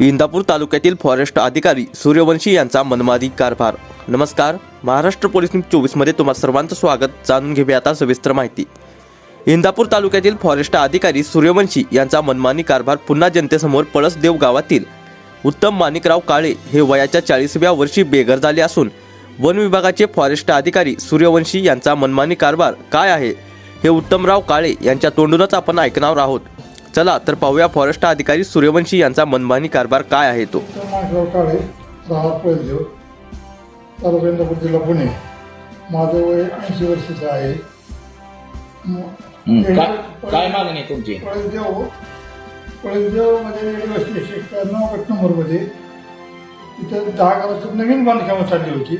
इंदापूर तालुक्यातील फॉरेस्ट अधिकारी सूर्यवंशी यांचा मनमादी कारभार. नमस्कार महाराष्ट्र पोलीस न्यूज चोवीसमध्ये तुम्हा सर्वांचं स्वागत. जाणून घेऊया आता सविस्तर माहिती. इंदापूर तालुक्यातील फॉरेस्ट अधिकारी सूर्यवंशी यांचा मनमानी कारभार पुन्हा जनतेसमोर पळसदेव गावातील उत्तम माणिकराव काळे हे वयाच्या चाळीसव्या वर्षी बेघर झाले असून वन विभागाचे फॉरेस्ट अधिकारी सूर्यवंशी यांचा मनमानी कारभार काय आहे हे उत्तमराव काळे यांच्या तोंडूनच आपण ऐकणार आहोत. चला तर पाहूया फॉरेस्ट अधिकारी सूर्यवंशी यांचा मनमानी कारभार काय आहे तो. काळे राहत पैलदेव तालुका इंदापूर जिल्हा पुणे. माझं वय ऐंशी वर्षाचं आहे. हं, काय काय मागणी आहे तुमची? पळसदेव एकशे एक्क्याण्णव गट नंबरमध्ये तिथं दहा नवीन बांधकामं चालली होती.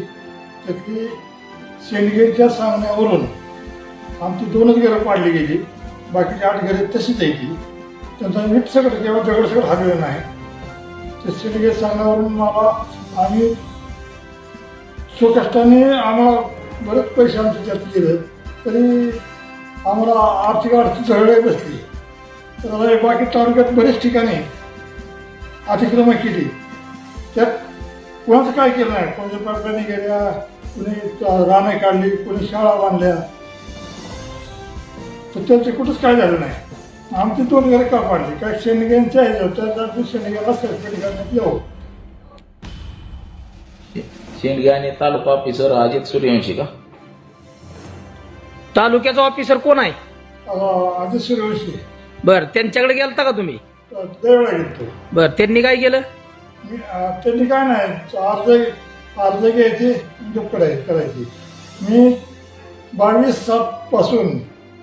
त्यातली शेंडगेच्या सांगण्यावरून आमची दोनच घरं पाडली गेली. बाकीची आठ घरे तशीच आहे ती. त्यांचा वीट सगळं किंवा दगड सगळं हललेलं नाही. ते सिंडिकेट सांगण्यावरून मला आम्ही स्वकष्टाने आम्हाला बरेच पैसे आमचे त्यात गेले. तरी आम्हाला आर्थिक अडचण झगडे बसली. तर बाकी तालुक्यात बरेच ठिकाणी अतिक्रमण केली. त्यात कोणाचं काय केलं नाही. कोणाच्या पाईपलाईन गेल्या कुणी राणे काढली कोणी शाळा बांधल्या. तर त्यांचे कुठंच काय झालं नाही. आमची दोन घरे का पाडली काय शेणग्यांच्या ह्याच्यावर त्या शेणग्याला सरपटी करण्यात यावं शेंडगे आणि तालुका ऑफिसर अजित सूर्यवंशी का? तालुक्याचा ऑफिसर कोण आहे? आधी सूर्यवंशी. बर त्यांच्याकडे गेलता का तुम्ही? देवळा बर त्यांनी काय केलं? मी अं, त्यांनी काय नाही अर्ज अर्ज घ्यायचे करायची करायची. मी बावीस सात पासून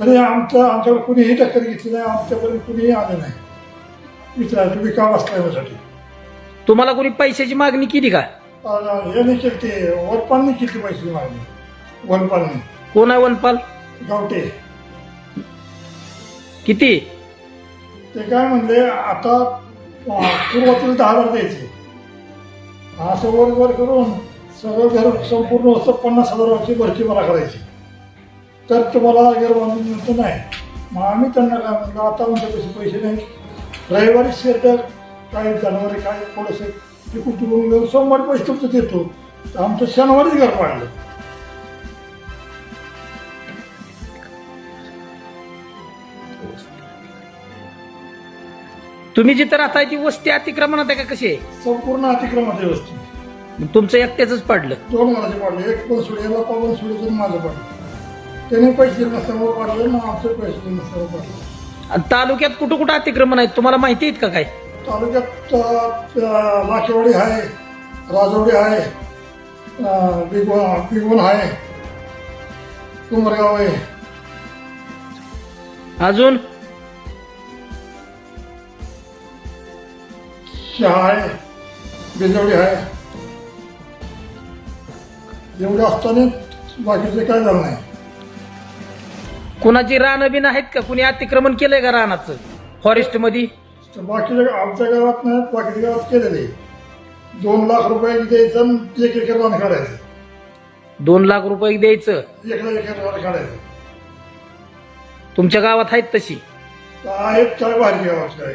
तरी आमचं आमच्याकडे कुणीही टक्कर घेतली नाही आमच्यापर्यंत कुणीही आलं नाही. विचारायचं विकाव असल्यासाठी तुम्हाला कोणी पैशाची मागणी केली का? हे नाही केली ते वनपालनी केली पैसे मागणी. वनपालनी. कोण आहे वनपाल? गावटे किती? ते काय म्हणले आता अं, सुरुवातीला दहा हजार द्यायचे. असं वर वर करून सगळं घर संपूर्ण वस्तू पन्नास हजाराची भरती मला करायची. तर तुम्हाला घर बांधून मिळतो नाही. मग आम्ही त्यांना काय म्हणलं आता आमच्यापाशी पैसे नाही. रविवारी शेटर काही जानेवारी काय थोडंसं टिकून टिकून घेऊन सोमवारी पैसे तुमचं देतो. तर आमचं शनिवारीच घर पाडलं तुम्ही जिथं राहताय ती वस्ती अतिक्रमणात आहे का कशी आहे? संपूर्ण अतिक्रमण मग तुमचं एकट्याच पडलं. दोन घराचे पाडले. एक पण सोडे याला पण सोडे माझं पाडलं. त्याने पैसे पाडलं आमचे पैसे पाडलं आणि तालुक्यात कुठं कुठं अतिक्रमण आहेत? तुम्हाला माहिती आहेत का काय तालुक्यात अं, लाखेवाडी आहे राजवाडी आहे अं, बिगवन आहे कुंभरगाव आहे. अजून? शहा आहे बिजवडी आहे. एवढे असताना बाकीचे काय झालं नाही. कुणाची रानं बिन आहेत का? कुणी अतिक्रमण केलंय का रानाचं? फॉरेस्टमध्ये तर बाकीच्या आमच्या गावात नाही बाकीच्या गावात केलेले दोन लाख रुपये द्यायचं आणि एक एकर रान काढायचं. दोन लाख रुपये द्यायचं. एकला एकर रान काढायचं. तुमच्या गावात आहेत तशी? तर आहेत काय बाहेर गावात काय